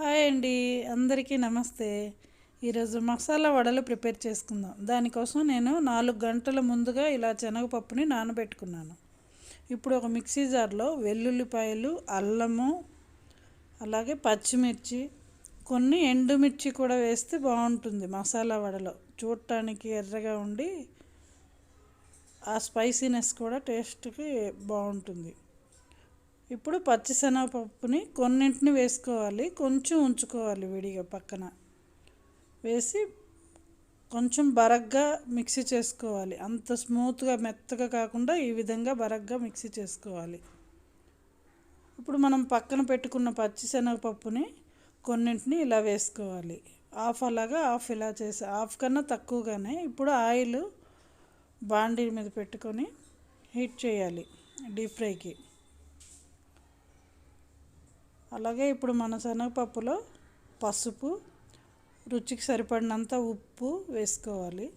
Hi అండి. అందరికీ నమస్తే. ఈరోజు మసాలా వడలు ప్రిపేర్ చేసుకుందాం. దానికోసం నేను నాలుగు గంటల ముందుగా ఇలా శనగపప్పుని నానబెట్టుకున్నాను. ఇప్పుడు ఒక మిక్సీ జార్లో వెల్లుల్లిపాయలు అల్లము అలాగే పచ్చిమిర్చి కొన్ని ఎండుమిర్చి కూడా వేస్తే బాగుంటుంది మసాలా వడలో. చూడటానికి ఎర్రగా ఉండి ఆ స్పైసీనెస్ కూడా టేస్ట్కి బాగుంటుంది. ఇప్పుడు పచ్చిశనగపప్పుని కొన్నింటిని వేసుకోవాలి. కొంచెం ఉంచుకోవాలి విడిగా పక్కన. వేసి కొంచెం బరగ్గా మిక్సీ చేసుకోవాలి. అంత స్మూత్గా మెత్తగా కాకుండా ఈ విధంగా బరగ్గా మిక్సీ చేసుకోవాలి. ఇప్పుడు మనం పక్కన పెట్టుకున్న పచ్చిశనగపప్పుని కొన్నింటిని ఇలా వేసుకోవాలి. హాఫ్ అలాగా హాఫ్ ఇలా చేసి హాఫ్ కన్నా తక్కువగానే ఇప్పుడు ఆయిల్ బాండీ మీద పెట్టుకొని హీట్ చేయాలి డీప్ ఫ్రైకి. అలాగే ఇప్పుడు మన శనగపప్పులో పసుపు రుచికి సరిపడినంత ఉప్పు వేసుకోవాలి.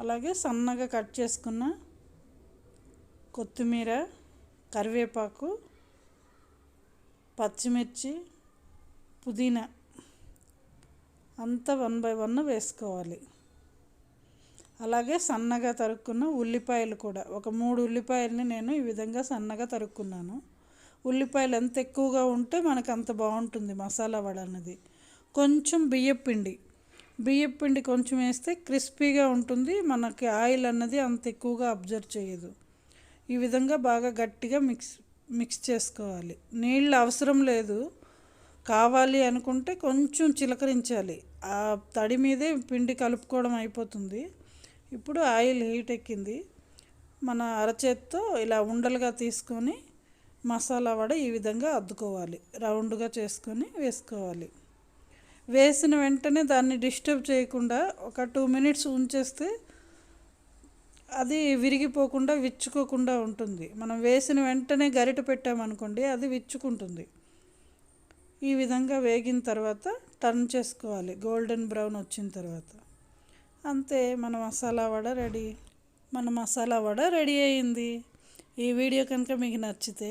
అలాగే సన్నగా కట్ చేసుకున్న కొత్తిమీర కరివేపాకు పచ్చిమిర్చి పుదీనా అంతా వన్ బై వన్ వేసుకోవాలి. అలాగే సన్నగా తరుక్కున్న ఉల్లిపాయలు కూడా ఒక మూడు ఉల్లిపాయలని నేను ఈ విధంగా సన్నగా తరుక్కున్నాను. ఉల్లిపాయలు ఎంత ఎక్కువగా ఉంటే మనకు అంత బాగుంటుంది మసాలా వడ అనేది. కొంచెం బియ్యపిండి. బియ్యపిండి కొంచెం వేస్తే క్రిస్పీగా ఉంటుంది మనకి ఆయిల్ అన్నది అంత ఎక్కువగా అబ్జర్వ్ చేయదు. ఈ విధంగా బాగా గట్టిగా మిక్స్ మిక్స్ చేసుకోవాలి. నీళ్ళు అవసరం లేదు. కావాలి అనుకుంటే కొంచెం చిలకరించాలి. ఆ తడి మీదే పిండి కలుపుకోవడం అయిపోతుంది. ఇప్పుడు ఆయిల్ హీట్ ఎక్కింది. మన అరచేత్తో ఇలా ఉండలుగా తీసుకొని మసాలా వడ ఈ విధంగా అద్దుకోవాలి. రౌండ్గా చేసుకొని వేసుకోవాలి. వేసిన వెంటనే దాన్ని డిస్టర్బ్ చేయకుండా ఒక టూ మినిట్స్ ఉంచేస్తే అది విరిగిపోకుండా విచ్చుకోకుండా ఉంటుంది. మనం వేసిన వెంటనే గరిట పెట్టామనుకోండి అది విచ్చుకుంటుంది. ఈ విధంగా వేగిన తర్వాత టర్న్ చేసుకోవాలి. గోల్డెన్ బ్రౌన్ వచ్చిన తర్వాత. అంతే మన మసాలా వడ రెడీ. మన మసాలా వడ రెడీ అయింది. ఈ వీడియో కనుక మీకు నచ్చితే